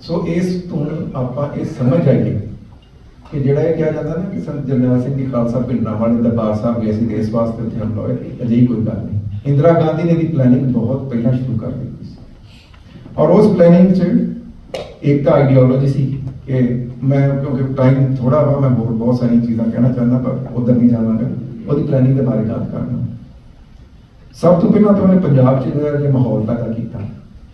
ਸੋ ਇਸ ਤੋਂ ਆਪਾਂ ਇਹ ਸਮਝ ਆਈਏ ਕਿ ਜਿਹੜਾ ਇਹ ਕਿਹਾ ਜਾਂਦਾ ਨਾ ਕਿ ਸੰਤ ਜਰਨੈਲ ਸਿੰਘ ਦੀ ਖਾਲਸਾ ਪਿੰਡਾਂ ਵਾਲੇ ਦਰਬਾਰ ਸਾਹਿਬ ਗਏ ਸੀ ਦੇਸ਼ ਵਾਸਤੇ ਉੱਥੇ ਹਮਲਾ ਹੋਇਆ, ਅਜਿਹੀ ਕੋਈ ਗੱਲ ਨਹੀਂ। ਇੰਦਰਾ ਗਾਂਧੀ ਨੇ ਦੀ ਪਲੈਨਿੰਗ ਬਹੁਤ ਪਹਿਲਾਂ ਸ਼ੁਰੂ ਕਰ ਦਿੱਤੀ ਸੀ। ਔਰ ਉਸ ਪਲੈਨਿੰਗ 'ਚ ਇੱਕ ਤਾਂ ਆਈਡੀਓਲੋਜੀ ਸੀ ਕਿ ਮੈਂ, ਕਿਉਂਕਿ ਟਾਈਮ ਥੋੜਾ ਵਾ, ਮੈਂ ਹੋਰ ਬਹੁਤ ਸਾਰੀਆਂ ਚੀਜ਼ਾਂ ਕਹਿਣਾ ਚਾਹੁੰਦਾ, ਪਰ ਉਧਰ ਨਹੀਂ ਜਾਵਾਂਗਾ, ਉਹਦੀ ਪਲੈਨਿੰਗ ਦੇ ਬਾਰੇ ਗੱਲ ਕਰਨਾ। ਸਭ ਤੋਂ ਪਹਿਲਾਂ ਤਾਂ ਉਹਨੇ ਪੰਜਾਬ 'ਚ ਜਿਹੜਾ ਇਹ ਮਾਹੌਲ ਪੈਦਾ ਕੀਤਾ।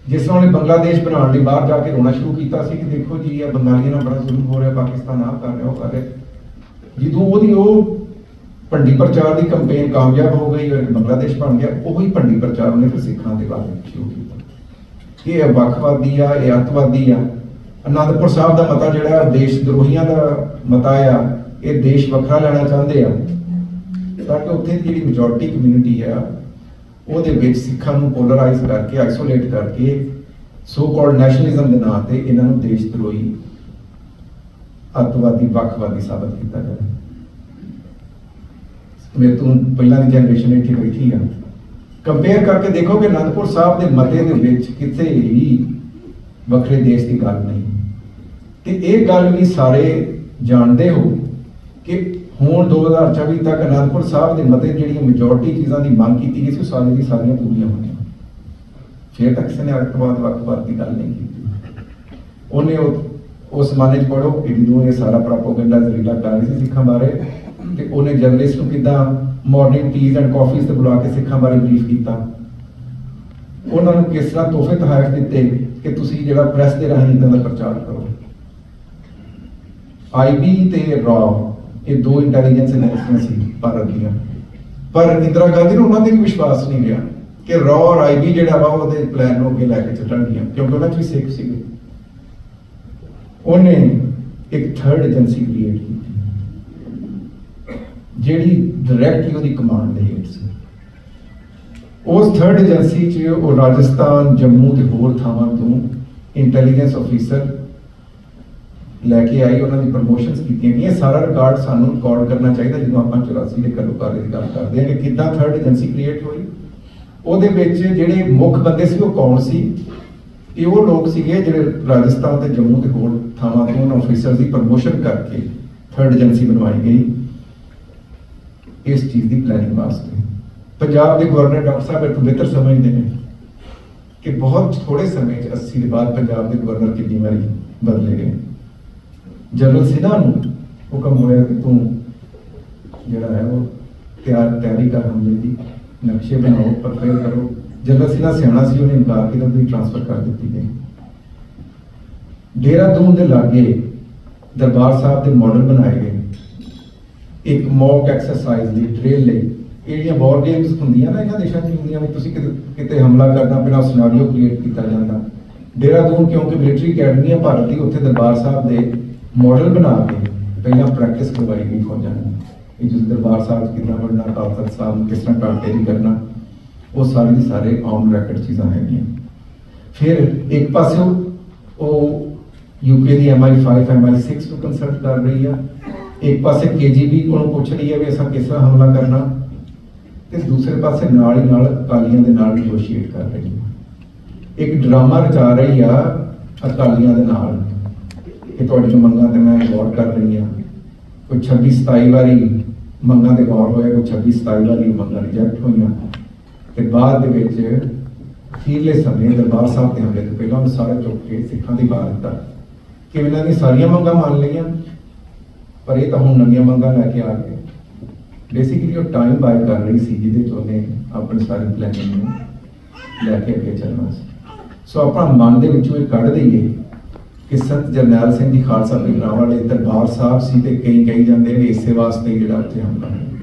ਜਿਸ ਤਰ੍ਹਾਂ ਉਹਨੇ ਬੰਗਲਾਦੇਸ਼ ਬਣਾਉਣ ਲਈ ਬਾਹਰ ਜਾ ਕੇ ਰੋਣਾ ਸ਼ੁਰੂ ਕੀਤਾ ਸੀ ਕਿ ਦੇਖੋ ਜੀ, ਇਹ ਬੰਗਾਲੀਆਂ ਨਾਲ ਬੜਾ ਜ਼ੁਲਮ ਹੋ ਰਿਹਾ, ਪਾਕਿਸਤਾਨ ਆਪ ਕਰ ਰਿਹਾ, ਉਹ ਕਰ ਰਿਹਾ। ਜਦੋਂ ਉਹਦੀ ਉਹ ਭੰਡੀ ਪ੍ਰਚਾਰ ਦੀ ਕੰਪੇਨ ਕਾਮਯਾਬ ਹੋ ਗਈ ਔਰ ਬੰਗਲਾਦੇਸ਼ ਬਣ ਗਿਆ, ਉਹੀ ਭੰਡੀ ਪ੍ਰਚਾਰ ਉਹਨੇ ਫਿਰ ਸਿੱਖਾਂ ਦੇ ਬਾਰੇ ਸ਼ੁਰੂ ਕੀਤਾ। ਇਹ ਵੱਖਵਾਦੀ ਆ, ਇਹ ਅੱਤਵਾਦੀ ਆ। ਅਨੰਦਪੁਰ ਸਾਹਿਬ ਦਾ ਮਤਾ ਜਿਹੜਾ, ਦੇਸ਼ ਦਰੋਹੀਆਂ ਦਾ ਮਤਾ ਆ, ਇਹ ਦੇਸ਼ ਵੱਖਰਾ ਲੈਣਾ ਚਾਹੁੰਦੇ ਆ। ਤਾਂ ਕਿ ਉੱਥੇ ਜਿਹੜੀ ਮੈਜੋਰਟੀ ਕਮਿਊਨਿਟੀ ਆ ਉਹਦੇ ਵਿੱਚ ਸਿੱਖਾਂ ਨੂੰ ਪੋਲਰਾਈਜ਼ ਕਰਕੇ ਆਈਸੋਲੇਟ ਕਰਕੇ ਸੋ ਕਾਲਡ ਨੈਸ਼ਨਲਿਜ਼ਮ ਦੇ ਨਾਂ ਤੇ ਇਹਨਾਂ ਨੂੰ ਦੇਸ਼ ਦਰੋਹੀ ਅੱਤਵਾਦੀ, ਵੱਖਵਾਦੀ ਸਾਬਤ ਕੀਤਾ ਜਾਵੇ ਮੇਰੇ ਤੋਂ ਪਹਿਲਾਂ ਦੀ ਜਨਰੇਸ਼ਨ ਇੱਥੇ ਬੈਠੀ ਆ। ਕੰਪੇਅਰ ਕਰਕੇ ਦੇਖੋ ਕਿ ਅਨੰਦਪੁਰ ਸਾਹਿਬ ਦੇ ਮਤੇ ਦੇ ਵਿੱਚ ਕਿਤੇ ਵੀ ਵੱਖਰੇ ਦੇਸ਼ ਦੀ ਗੱਲ ਨਹੀਂ। ਤੇ ਇਹ ਗੱਲ ਵੀ ਸਾਰੇ ਜਾਣਦੇ ਹੋ ਕਿ ਹੁਣ 2024 ਤੱਕ ਅਨੰਦਪੁਰ ਸਾਹਿਬ ਦੇ ਮਤੇ ਜਿਹੜੀਆਂ ਮੈਜੋਰਟੀ ਚੀਜ਼ਾਂ ਦੀ ਮੰਗ ਕੀਤੀ ਗਈ ਸੀ, ਉਹ ਸਾਰੀਆਂ ਦੀ ਸਾਰੀਆਂ ਪੂਰੀਆਂ ਹੋਈਆਂ। ਫਿਰ ਤੱਕ ਕਿਸੇ ਨੇ ਅੱਤਵਾਦ ਦੀ ਗੱਲ ਨਹੀਂ ਕੀਤੀ। ਉਹਨੇ ਉਸ ਮਾਨੇ ਚ ਪੜੋ ਕਿ ਇਹ ਸਾਰਾ ਪ੍ਰੋਪਗੈਂਡਾ ਜ਼ਰੀਲਾ ਕਰ ਰਹੀ ਸੀ ਸਿੱਖਾਂ ਬਾਰੇ, ਤੇ ਉਹਨੇ ਜਰਨਲਿਸਟ ਨੂੰ ਕਿਦਾਂ ਮਾਰਨਿੰਗ ਟੀਜ਼ ਐਂਡ ਕਾਫੀਜ਼ ਤੇ ਬੁਲਾ ਕੇ ਸਿੱਖਾਂ ਬਾਰੇ ਬਰੀਫ ਕੀਤਾ। ਉਹਨਾਂ ਨੂੰ ਕਿਸ ਤਰ੍ਹਾਂ ਤੋਹਫੇ ਤਹਾਇਫ ਦਿੱਤੇ ਕਿ ਤੁਸੀਂ ਜਿਹੜਾ ਪ੍ਰੈਸ ਦੇ ਰਾਹੀਂ ਇਦਾਂ ਦਾ ਪ੍ਰਚਾਰ ਕਰੋ। ਆਈਬੀ ਤੇ ਰॉ ਇਹ ਦੋ ਇੰਟੈਲੀਜੈਂਸ ਏਜੰਸੀਆਂ ਸੀ ਭਾਰਤ ਦੀਆਂ। ਪਰ ਇੰਦਰਾ ਗਾਂਧੀ ਨੂੰ ਉਹਨਾਂ ਤੇ ਵੀ ਵਿਸ਼ਵਾਸ ਨਹੀਂ ਰਿਹਾ ਕਿ ਰॉ ਔਰ ਆਈਬੀ ਜਿਹੜਾ ਵਾ ਉਹਦੇ ਪਲਾਨ ਨੂੰ ਅੱਗੇ ਲੈ ਕੇ ਚੱਲਣਗੀਆਂ ਕਿਉਂਕਿ ਉਹਨਾਂ 'ਚ ਵੀ ਸਿੱਖ ਸੀਗੇ। ਉਹਨੇ ਇੱਕ ਥਰਡ ਏਜੰਸੀ ਕ੍ਰੀਏਟ ਕੀਤੀ। ਜਿਹੜੀ ਡਾਇਰੈਕਟਲੀ ਉਹਦੀ ਕਮਾਂਡ ਦੇ ਹੇਠ ਸੀ। ਉਸ ਥਰਡ ਏਜੰਸੀ 'ਚ ਉਹ ਰਾਜਸਥਾਨ, ਜੰਮੂ ਤੇ ਹੋਰ ਥਾਵਾਂ ਤੋਂ ਇੰਟੈਲੀਜੈਂਸ ਅਫੀਸਰ ਲੈ ਕੇ ਆਈ, ਉਹਨਾਂ ਦੀ ਪ੍ਰਮੋਸ਼ਨਸ ਕੀਤੀਆਂ ਗਈਆਂ। ਸਾਰਾ ਰਿਕਾਰਡ ਸਾਨੂੰ ਰਿਕਾਰਡ ਕਰਨਾ ਚਾਹੀਦਾ, ਜਦੋਂ ਆਪਾਂ 84 ਦੇ ਘੱਲੋਕਾਰੇ ਦੀ ਗੱਲ ਕਰਦੇ ਹਾਂ ਕਿ ਕਿੱਦਾਂ ਥਰਡ ਏਜੰਸੀ ਕ੍ਰੀਏਟ ਹੋਈ। ਉਹਦੇ ਵਿੱਚ ਜਿਹੜੇ ਮੁੱਖ ਬੰਦੇ ਸੀ, ਉਹ ਕੌਣ ਸੀ? ਇਹ ਉਹ ਲੋਕ ਸੀਗੇ ਜਿਹੜੇ ਰਾਜਸਥਾਨ ਤੇ ਜੰਮੂ ਤੇ ਹੋਰ ਥਾਵਾਂ ਤੋਂ ਉਹਨਾਂ ਅਫੀਸਰ ਦੀ ਪ੍ਰਮੋਸ਼ਨ ਕਰਕੇ ਥਰਡ ਏਜੰਸੀ ਬਣਵਾਈ ਗਈ। ਇਸ ਚੀਜ਼ ਦੀ ਪਲੈਨਿੰਗ ਵਾਸਤੇ ਪੰਜਾਬ ਦੇ ਗਵਰਨਰ ਡਾਕਟਰ ਸਾਹਿਬ ਇਹ ਬਿਹਤਰ ਸਮਝਦੇ ਨੇ ਕਿ ਬਹੁਤ ਥੋੜੇ ਸਮੇਂ 'ਚ 80 ਦੇ ਬਾਅਦ ਪੰਜਾਬ ਦੇ ਗਵਰਨਰ ਕਿੰਨੀ ਵਾਰੀ ਬਦਲੇ ਗਏ। ਜਨਰਲ ਸਿਨਹਾ ਨੂੰ ਹੁਕਮ ਹੋਇਆ ਕਿ ਤੂੰ ਜਿਹੜਾ ਹੈ ਉਹ ਤਿਆਰ ਤਿਆਰੀ ਕਰ ਹਮਲੇ ਦੀ, ਨਕਸ਼ੇ ਬਣਾਓ ਪ੍ਰਪੇਅਰ ਕਰੋ। ਜਨਰਲ ਸਿਨਹਾ ਸਿਆਣਾ ਸੀ, ਉਹਨੇ ਇਨਕਾਰ ਕੀਤਾ ਤੇ ਟ੍ਰਾਂਸਫਰ ਕਰ ਦਿੱਤੀ ਗਈ। ਦੇਹਰਾਦੂਨ ਦੇ ਲਾਗੇ ਦਰਬਾਰ ਸਾਹਿਬ ਦੇ ਮਾਡਲ ਬਣਾਏ ਗਏ। ਇੱਕ ਮੌਕ ਐਕਸਰਸਾਈਜ਼ ਲਈ ਡ੍ਰਿਲ ਲਈ। ਇਹ ਜਿਹੜੀਆਂ ਵਾਰ ਗੇਮਸ ਹੁੰਦੀਆਂ ਨਾ ਇਹਨਾਂ ਦੇਸ਼ਾਂ 'ਚ, ਹੁੰਦੀਆਂ ਵੀ ਤੁਸੀਂ ਕਿਤੇ ਹਮਲਾ ਕਰਨਾ ਪਹਿਲਾਂ ਸਿਨੈਰੀਓ ਕ੍ਰੀਏਟ ਕੀਤਾ ਜਾਂਦਾ। ਦੇਹਰਾਦੂਨ ਕਿਉਂਕਿ ਮਿਲਟਰੀ ਅਕੈਡਮੀ ਹੈ ਭਾਰਤ ਦੀ, ਉੱਥੇ ਦਰਬਾਰ ਸਾਹਿਬ ਦੇ ਮਾਡਲ ਬਣਾ ਕੇ ਪਹਿਲਾਂ ਪ੍ਰੈਕਟਿਸ ਕਰਵਾਈ ਗਈ ਫੌਜਾਂ ਨੂੰ ਇਹ ਜਿਸ ਦਰਬਾਰ ਸਾਹਿਬ 'ਚ ਕਿੰਨਾ ਬਣਨਾ ਤਾਲਤਕ ਸਾਹਿਬ ਨੂੰ ਕਿਸ ਤਰ੍ਹਾਂ ਟਾਂਟੇਰੀ ਕਰਨਾ, ਉਹ ਸਾਰੇ ਦੀ ਸਾਰੇ ਆਨ ਰੈਕਡ ਚੀਜ਼ਾਂ ਹੈਗੀਆਂ। ਫਿਰ ਇੱਕ ਪਾਸੇ ਉਹ- ਉਹ ਯੂਕੇ ਦੀ MI5 MI6 ਨੂੰ ਕੰਸਲਟ ਕਰ ਰਹੀ ਆ। ਇੱਕ ਪਾਸੇ KGB ਕੋਲੋਂ ਪੁੱਛ ਰਹੀ ਹੈ ਵੀ ਅਸਾਂ ਕਿਸ ਤਰ੍ਹਾਂ ਹਮਲਾ ਕਰਨਾ, ਤੇ ਦੂਸਰੇ ਪਾਸੇ ਨਾਲ ਹੀ ਨਾਲ ਅਕਾਲੀਆਂ ਦੇ ਨਾਲ ਨੈਗੋਸ਼ੀਏਟ ਕਰ ਰਹੀ ਹੈ ਇੱਕ ਡਰਾਮਾ ਰਚਾ ਰਹੀ ਆ ਅਕਾਲੀਆਂ ਦੇ ਨਾਲ। ਕਿ ਤੁਹਾਡੀਆਂ ਮੰਗਾਂ ਤੇ ਮੈਂ ਗੌਰ ਕਰ ਰਹੀ ਹਾਂ। ਕੋਈ 26 27 ਵਾਰੀ ਮੰਗਾਂ ਤੇ ਗੌਰ ਹੋਇਆ, ਕੋਈ 26 27 ਵਾਰੀ ਮੰਗਾਂ ਰਿਜੈਕਟ ਹੋਈਆਂ। ਤੇ ਬਾਅਦ ਦੇ ਵਿੱਚ ਅਖੀਰਲੇ ਸਮੇਂ ਦਰਬਾਰ ਸਾਹਿਬ ਤੇ ਹਮਲੇ ਤੋਂ ਪਹਿਲਾਂ ਉਹਨੇ ਸਾਰਾ ਚੁੱਕ ਕੇ ਸਿੱਖਾਂ ਦੀ ਬਾਤ ਦਿੱਤਾ। ਕਿ ਇਹਨਾਂ ਦੀ ਸਾਰੀਆਂ ਮੰਗਾਂ ਮੰਨ ਲਈਆਂ, ਪਰ ਇਹ ਤਾਂ ਹੁਣ ਨਵੀਆਂ ਮੰਗਾਂ ਲੈ ਕੇ ਆ ਗਏ। ਬੇਸਿਕਲੀ ਉਹ ਟਾਈਮ ਬਾਈ ਕਰ ਰਹੀ ਸੀ, ਜਿਹਦੇ ਚ ਉਹਨੇ ਆਪਣੀ ਸਾਰੀ ਪਲੈਨਿੰਗ ਨੂੰ ਲੈ ਕੇ ਅੱਗੇ ਚੱਲਣਾ ਸੀ। ਸੋ ਆਪਾਂ ਮਨ ਦੇ ਵਿੱਚੋਂ ਇਹ ਕੱਢ ਦਈਏ। ਕਿ ਸੰਤ ਜਰਨੈਲ ਸਿੰਘ ਜੀ ਖਾਲਸਾ ਪਿੰਡਾਂ ਵਾਲੇ ਦਰਬਾਰ ਸਾਹਿਬ ਸੀ ਤੇ ਕਈ ਕਹੀ ਜਾਂਦੇ ਨੇ ਇਸੇ ਵਾਸਤੇ ਜਿਹੜਾ ਉੱਥੇ ਹਮਲਾ ਹੋਇਆ।